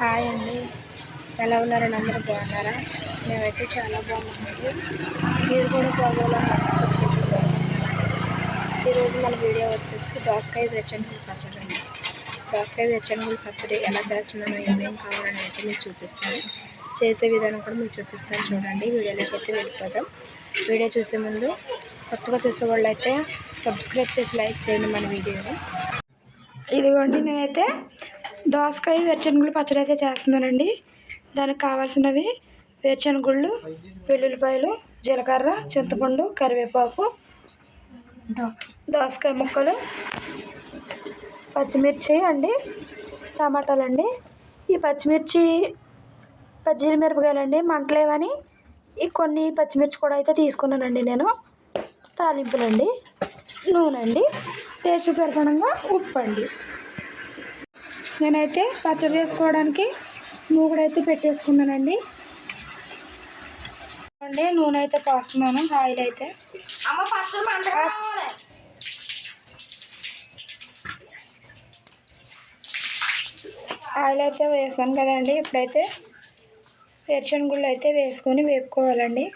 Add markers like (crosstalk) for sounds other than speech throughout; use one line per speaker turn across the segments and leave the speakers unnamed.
Hi అండి. ఎలా ఉన్నారండి? అందరూ బాగున్నారా? మేమైతే చాలా బాగున్నామండి. మీరు కూడా బాగోవాలని ఈరోజు మన వీడియో వచ్చేసి దోసకాయ వెచ్చనిగులు పచ్చడి అండి. దోసకాయ వెచ్చనిగులు పచ్చడి ఎలా చేస్తున్నానో ఏమేమి కావాలని అయితే మీకు చూపిస్తాను. చేసే విధానం కూడా మీకు చూపిస్తాను చూడండి. వీడియోలోకి అయితే వెళ్ళిపోదాం. వీడియో చూసే ముందు కొత్తగా చూసే వాళ్ళు అయితే సబ్స్క్రైబ్ చేసి లైక్ చేయండి మన వీడియోని. ఇదిగోండి నేనైతే దోసకాయ వేరుశనగుళ్ళు పచ్చడి అయితే చేస్తున్నానండి. దానికి కావాల్సినవి వేరుశనగుళ్ళు వెల్లుల్లిపాయలు జీలకర్ర చింతపండు కరివేపాకు దోసకాయ ముక్కలు పచ్చిమిర్చి అండి టమాటాలండి. ఈ పచ్చిమిర్చి పచ్చిమిరపకాయలు మిరపకాయలండి మంటలేవని ఈ కొన్ని పచ్చిమిర్చి కూడా అయితే తీసుకున్నానండి నేను. తాలింపులండి నూనె అండి టేస్ట్ సరిపడంగా ఉప్పు అండి నేనైతే పచ్చడి చేసుకోవడానికి మూగుడైతే పెట్టేసుకున్నానండి. అండి నూనె అయితే పోస్తున్నాను ఆయిల్ అయితే ఆయిల్ అయితే వేసాను కదండి ఇప్పుడైతే వేరుశనగుళ్ళు అయితే వేసుకొని వేపుకోవాలండి.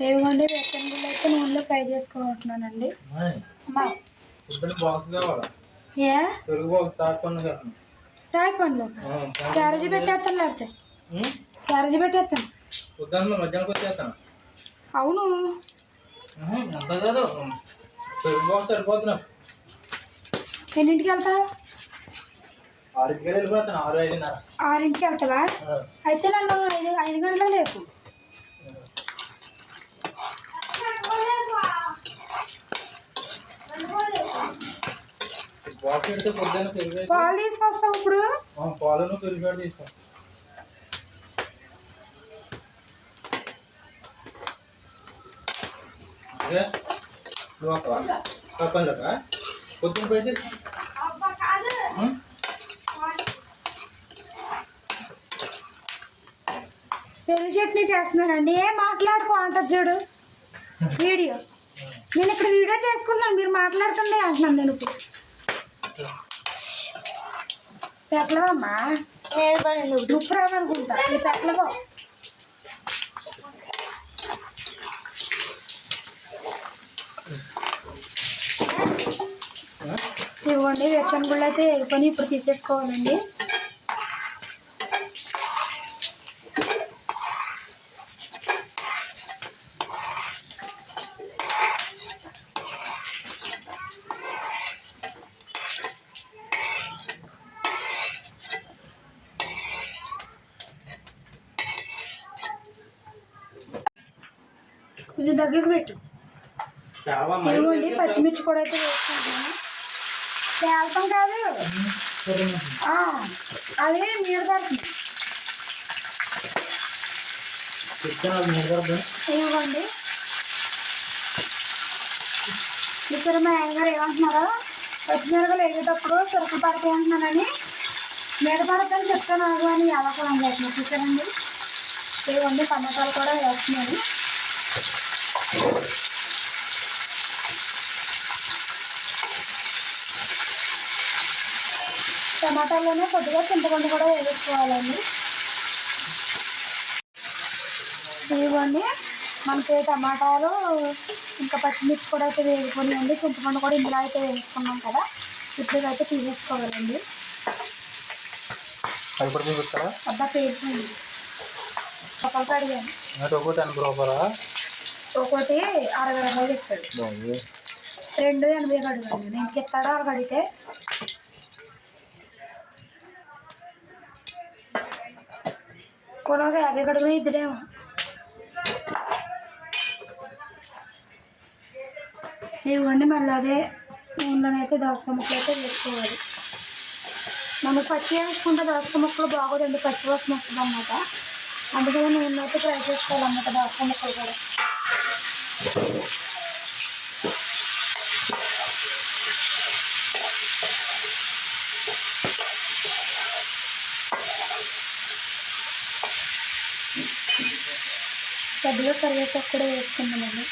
వేగండి వేరుశనగుళ్ళు అయితే నూనెలో ఫ్రై చేసుకోవాలంటున్నానండి పండ్లు క్యారేజీ పెట్టేస్తాను లేకపోతే? క్యారేజీ పెట్టేస్తాను.
మధ్యాహ్నం వచ్చేస్తాను
అవును.
అంత కాదు. పెరుగు బాక్స్ సరిపోతున్నా.
ఎన్నింటికి వెళ్తావు?
ఆరింటికి వెళ్ళిపోతాను. ఆరు ఐదున్నర.
ఆరింటికి వెళ్తావా? అయితే నన్ను ఐదు ఐదు గంటలకు లేపు
బాక్స్ పెడితే పొద్దున్న పెరుగు అయితే-
పాలు తీసుకొస్తావు ఇప్పుడు?
పాలను తీసుకో ఉం?
పెరుగు చట్నీ చేస్తున్నానండి ఏం మాట్లాడుకో అంటది చూడు. (laughs) వీడియో. నేను ఇక్కడ వీడియో చేసుకున్నాను. మీరు మాట్లాడుతుండే అంటున్నాను నేను ఇప్పుడు. పెట్టలేవమ్మా నువ్వు రావాలనుకుంటా నువ్వు పెట్టలేవో ఇవ్వండి వెచ్చని అయితే వేసుకొని ఇప్పుడు తీసేసుకోవాలండి. కొంచెం దగ్గరికి పెట్టు. ఇవ్వండి పచ్చిమిర్చి కూడా అయితే వేసుకుంటున్నాను తేల్తాం కాదు. అది మీరు పడుతుంది ఇవ్వండి. ఇక్కడ మా అయ్యగారు ఏమంటున్నారో? పచ్చిమిరకలు వేగేటప్పుడు చురుకు పడతాయి అంటున్నానని మీద పడతాయని చెప్తాను కానీ అవసరం లేదు చూసారండి ఇవ్వండి టమాటాలు కూడా వేస్తున్నాను. టమాటాలోనే కొద్దిగా చింతపండు కూడా వేసుకోవాలండి. ఇవ్వండి. మనకి టమాటాలు ఇంకా పచ్చిమిర్చి కూడా అయితే వేసుకొని అండి చింతపండు కూడా ఇందులో అయితే వేసుకున్నాం కదా. ఇప్పుడు అయితే తీసేసుకోవాలండి అబ్బా పేరుతుంది ఒకరికి అడిగాను.
ఒకటి
అరవై రూపాయలు ఇస్తాడు. రెండు ఎనభై అడిగాను నేను ఇస్తాడో అరవై అడిగితే? కొనగా యాభై గడుగులు ఇద్దరేమో ఇవ్వండి మళ్ళీ అదే నూనెలోనైతే దోసకాయ ముక్కలు అయితే వేసుకోవాలి. మనం పచ్చి వేసుకుంటే దోసకాయ ముక్కలు బాగోదండి పచ్చి వాసన వస్తుంది అన్నమాట అందుకని నూనె అయితే ఫ్రై చేసుకోవాలన్నమాట దోసకాయ ముక్కలు కూడా. కొద్దిగా కరివేపాకు కూడా వేసుకున్నామండి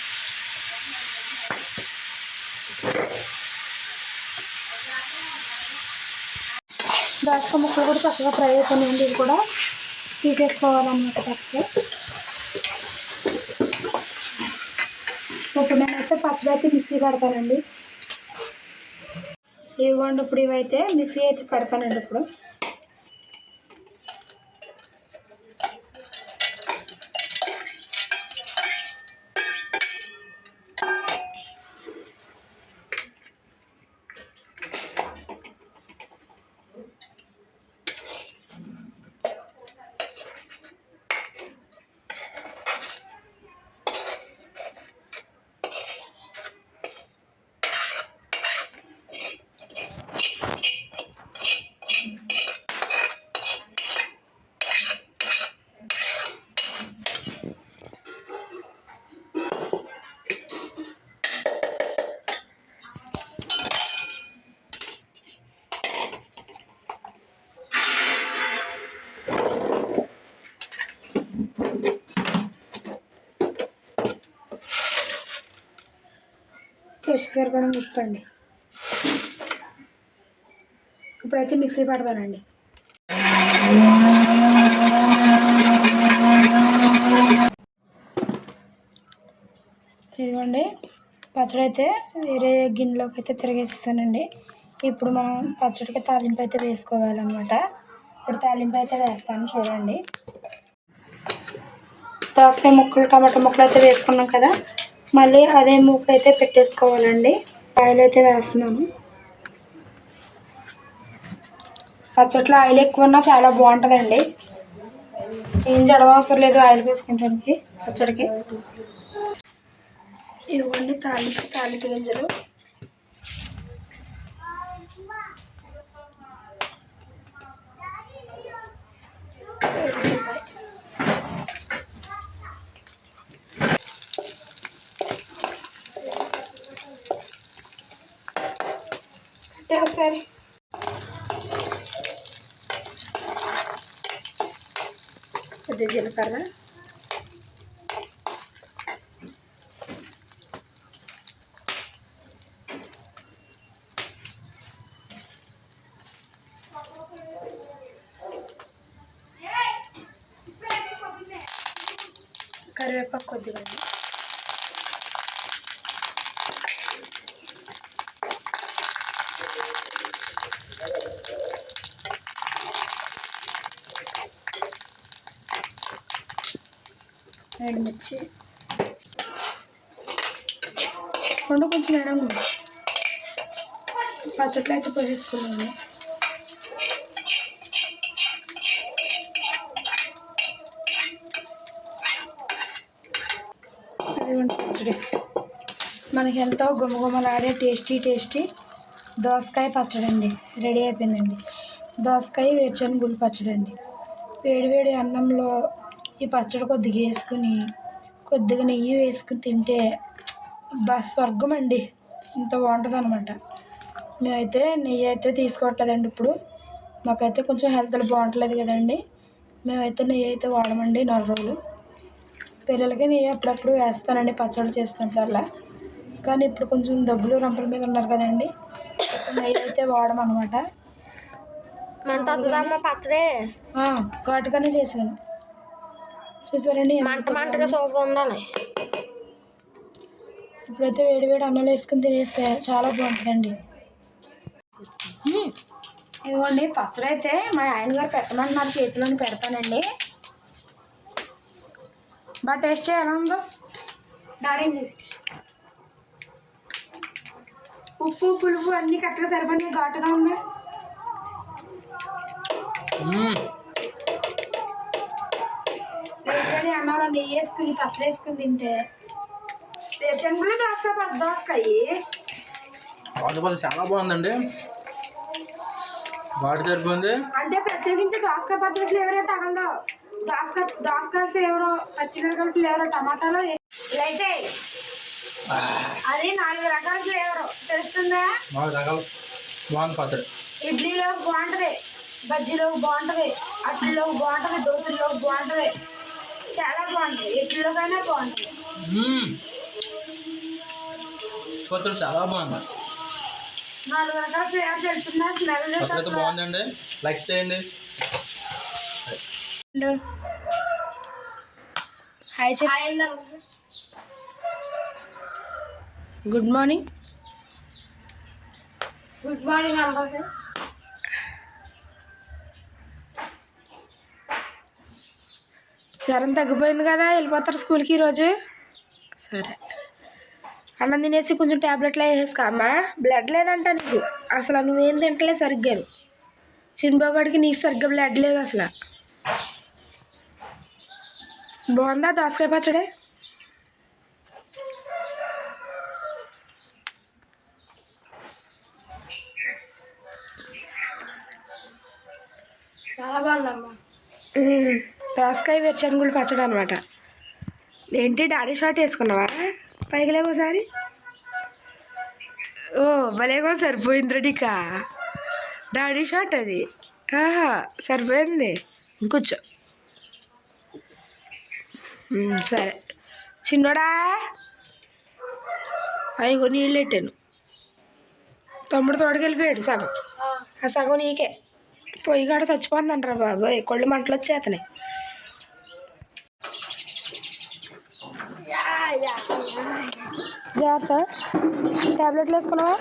దోసకాయ ముక్కలు కూడా చక్కగా ఫ్రై అయిపోయినాయండి ఇది కూడా తీసేసుకోవాలన్నమాట పక్కకి ఇప్పుడు నేనైతే పచ్చడి అయితే మిక్సీ పెడతానండి ఇవ్వండి ఇప్పుడు ఇవైతే మిక్సీ అయితే పెడతానండి ఇప్పుడు. రుచి సరిపడం ఉప్పండి ఇప్పుడైతే మిక్సీ పడతానండి. ఇదిగోండి పచ్చడి అయితే వేరే గిన్నెలోకి అయితే తిరిగేసిస్తానండి ఇప్పుడు మనం పచ్చడికి తాలింపు అయితే వేసుకోవాలన్నమాట. ఇప్పుడు తాలింపు అయితే వేస్తాను చూడండి. దోసకాయ ముక్కలు టమాటా ముక్కలు అయితే వేసుకున్నాం కదా. మళ్ళీ అదే ముక్కలు అయితే పెట్టేసుకోవాలండి. ఆయిల్ అయితే వేస్తున్నాను. పచ్చట్లో ఆయిల్ ఎక్కువ ఉన్నా చాలా బాగుంటుందండి. ఏం జడవ అవసరం లేదు ఆయిల్ వేసుకుంటానికి పచ్చడికి. ఇవ్వండి తాలింపు తాలింపు గింజలు. ఒకసారి కొద్దిగా జీలకర్ర కరివేపాకు కొద్దిగా అండి. మిర్చి రెండు కొంచెం వేయడం పచ్చట్లు అయితే పోసేసుకున్నాను. అదిగోండి పచ్చడి. మనకి ఎంతో గుమగుమలాడే టేస్టీ టేస్టీ దోసకాయ పచ్చడి అండి రెడీ అయిపోయిందండి. దోసకాయ వేరుచని గుళ్ళు పచ్చడి అండి వేడివేడి అన్నంలో ఈ పచ్చడి కొద్దిగా వేసుకుని కొద్దిగా నెయ్యి వేసుకుని తింటే బా స్వర్గం అండి. ఇంత బాగుంటుంది అనమాట మేమైతే నెయ్యి అయితే తీసుకోవట్లేదండి ఇప్పుడు. మాకైతే కొంచెం హెల్త్లో బాగుంటలేదు కదండి. మేమైతే నెయ్యి అయితే వాడమండి నాలుగు రోజులు. పిల్లలకి నెయ్యి అప్పుడప్పుడు వేస్తానండి పచ్చళ్ళు చేసినప్పుడల్లా. కానీ ఇప్పుడు కొంచెం దగ్గులు రంపల మీద ఉన్నారు కదండి. నెయ్యి అయితే వాడమన్నమాట.
మంట వస్తుందమ్మ పచ్చడి?
ఘాటుగానే చేశాను. చూసారండి
మంట మంటగా సూపర్ ఉండాలి.
ఇప్పుడైతే వేడి వేడి అన్నంలో వేసుకుని తినేస్తే చాలా బాగుంటుందండి. ఇదిగోండి పచ్చడి అయితే మా ఆయన గారు పెట్టమంటున్నారు చేతిలోని పెడతానండి. బాగా టేస్ట్ చేయాలా ఉందో డాడీ చూపించు ఉప్పు పులుపు అన్నీ కరెక్ట్గా సరిపడి ఘాటుగా ఉందా నెయ్యి వేసుకుని పచ్చడి వేసుకుని తింటే చెంగులు దోసకాయ పెద్ద దోసకాయ
చాలా బాగుందండి. వాటి సరిపోయింది
అంటే ప్రత్యేకించి దోసకాయ పచ్చడి ఫ్లేవర్ అయితే తగలదు. దోసకాయ దోసకాయ ఫ్లేవర్ పచ్చిమిరకాయల ఫ్లేవర్ టమాటాలో అయితే అది నాలుగు రకాల ఫ్లేవర్ తెలుస్తుందా?
నాలుగు రకాలు. బాగుంది పచ్చడి.
ఇడ్లీలో బాగుంటది బజ్జీలో బాగుంటది అట్లలో బాగుంటది దోశల్లో బాగుంటది. చాలా బాగుంటది ఇడ్లీలోకైనా బాగుంటది
మ్మ్. పచ్చడి చాలా బాగుంది.
నాలుగు రకాల ఫ్లేవర్ తెలుస్తుందా స్మెల్
పచ్చడి అయితే బాగుందండి. లైక్ చేయండి.
హాయ్ చెప్. Good morning.
గుడ్ మార్నింగ్ అందరికి
జ్వరం తగ్గిపోయింది కదా వెళ్ళిపోతారు స్కూల్కి ఈరోజు సరే. అన్నం తినేసి కొంచెం ట్యాబ్లెట్లు వేసేసుకో అమ్మా. బ్లడ్ లేదంట నీకు. అసలు నువ్వేం తింటలేదు సరిగ్గా. చిన్నబాగాడికి నీకు సరిగ్గా బ్లడ్ లేదు అసలు. బాగుందా దోసకాయ పచ్చడి?
చాలా బాగుందమ్మా.
దోసకాయ వెచ్చనుగుళ్ళు పచ్చడి అనమాట ఏంటి డాడీ షార్ట్ వేసుకున్నావా? పైకి లేవు ఓ భలేగా సరిపోయింది రెడీకా డాడీ షార్ట్ అది. ఆహా సరిపోయింది. ఇంకొచ్చు సరే. చిన్నోడా? అయ్యో నీళ్ళు పెట్టాను. తమ్ముడు తోడుకెళ్ళిపోయాడు సగం. ఆ సగం నీకే. పొయ్యి కాడ చచ్చిపోతుందంటారా బాబు కొళ్ళు మంటలు వచ్చేస్తున్నాయి జాగ్రత్త. ట్యాబ్లెట్లు వేసుకున్నావా?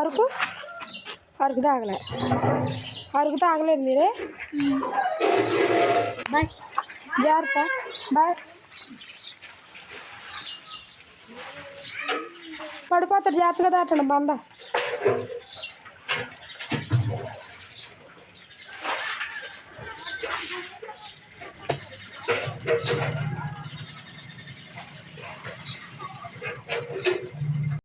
అరకు అరకు తాగలే. అరకు తాగలేదు మీరే? బాయ్. జాగ్రత్త. బాయ్. పడిపోతారు జాగ్రత్తగా దాటండి బంద.